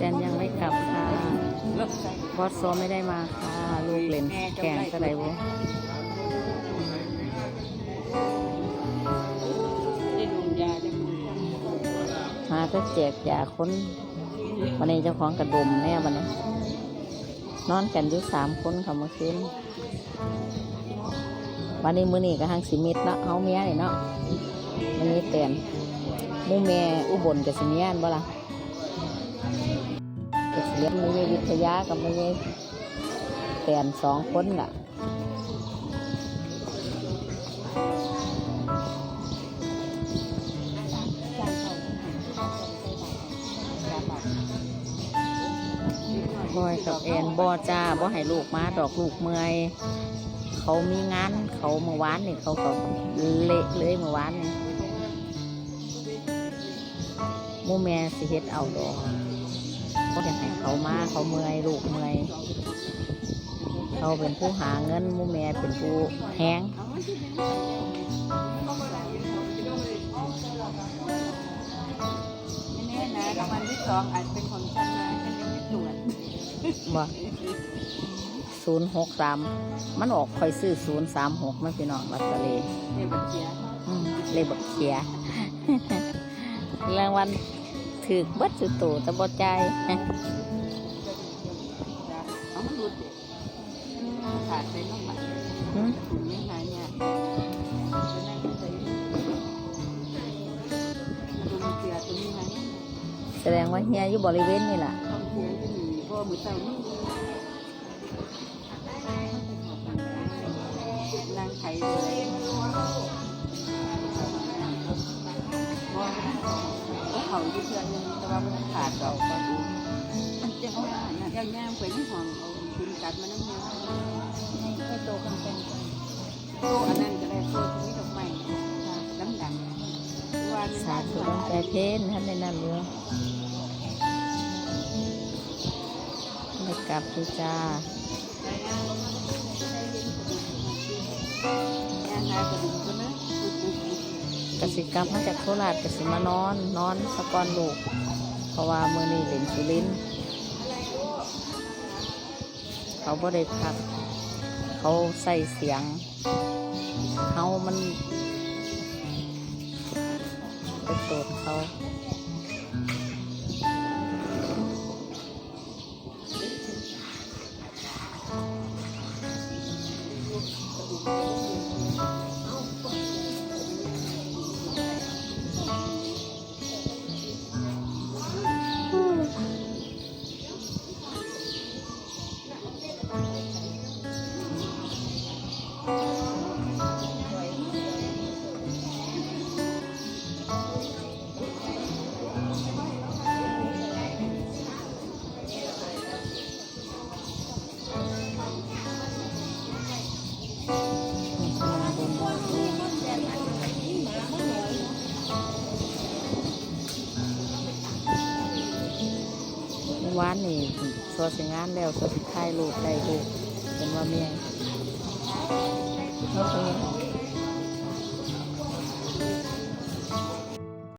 จนยังไม่กลับค่ะบอดโซไม่ได้มาค่ะ ลูกเล่นแกงกระไดบุได้ดมยาได้บุมาก็แจกยาคนวันนี้เจ้าของกระดมแน่วันนี้นอนกันอยู่สามคนค่ะเมื่อคืนวันนี้มื้อนี้ก็หังสิมิดเนาะเฮาเมียนี่เนาะมันนี้เตียนมู่แม่อุบลกับสิเมียนบ่ล่ะ ก็สิเลี้ยงมือวิทยากับมือเตียนสองคนล่ะบอยกับแอนบอจ้าบ่ให้ลูกมาดอกลูกเมื่อยเขามีงานเขาเมื่อวานนี่เขาก็เละเลยเมื่อวานนี่มูแม่สิเฮ็ดเอาดอก ก็อยากให้เขามาเขาเมื่อยลูกเมื่อยเขาเป็นผู้หาเงินหมูแม่เป็นผู้แห้งไม่แน่นะรางวัลที่สองอาจเป็นของฉันนะฉันยังไม่ตรวจบ่ศูนย์หกสามมันออกคอยซื้อศูนย์สามหกมันพี่น้องลอตเตอรี่ในบัญชีอืมเลยบอกเขียรางวัล ถือบัตรสุดโตแต่บ่ใจายเอามาดูดิขาดไปน้องหมันหืมถุงยังไงเนี่ยจะนั่งใส่ดูมันเสียตัวนี้ไหมแสดงว่าเฮียอยู่บริเวณนี่ล่ะต้องเสียที่หนีเพราะมือเต่านี่นางไข่เลย เขาอยู่เพื่อนนึงแต่ว่ามันขาดเราก็ดูมันจะเอาเนี่ยย่างๆไปที่ห้องเอาคุณกัดมาน้ำเงี้ยให้โตกันเป็นโตอันนั้นก็ได้โตตรงนี้ดอกไม้ดำดำว่าสาธุดวงใจเพนท่านในนั้นเลยได้กลับดูจ้าย่างงานกระดุมก็นะ กสิกรรมมาจากโคราชกสิมานอน นอนสะกอนลูก เพราะว่ามือนี้เล่นสุรินเขาบ่ได้พัก เขาใส่เสียงเขามันเป็นโตดเขา มื่อวานนี่สวสิงานแล้วสวสิถ่ายรูปได้รูปเป็นว่าเมียเขาเป็น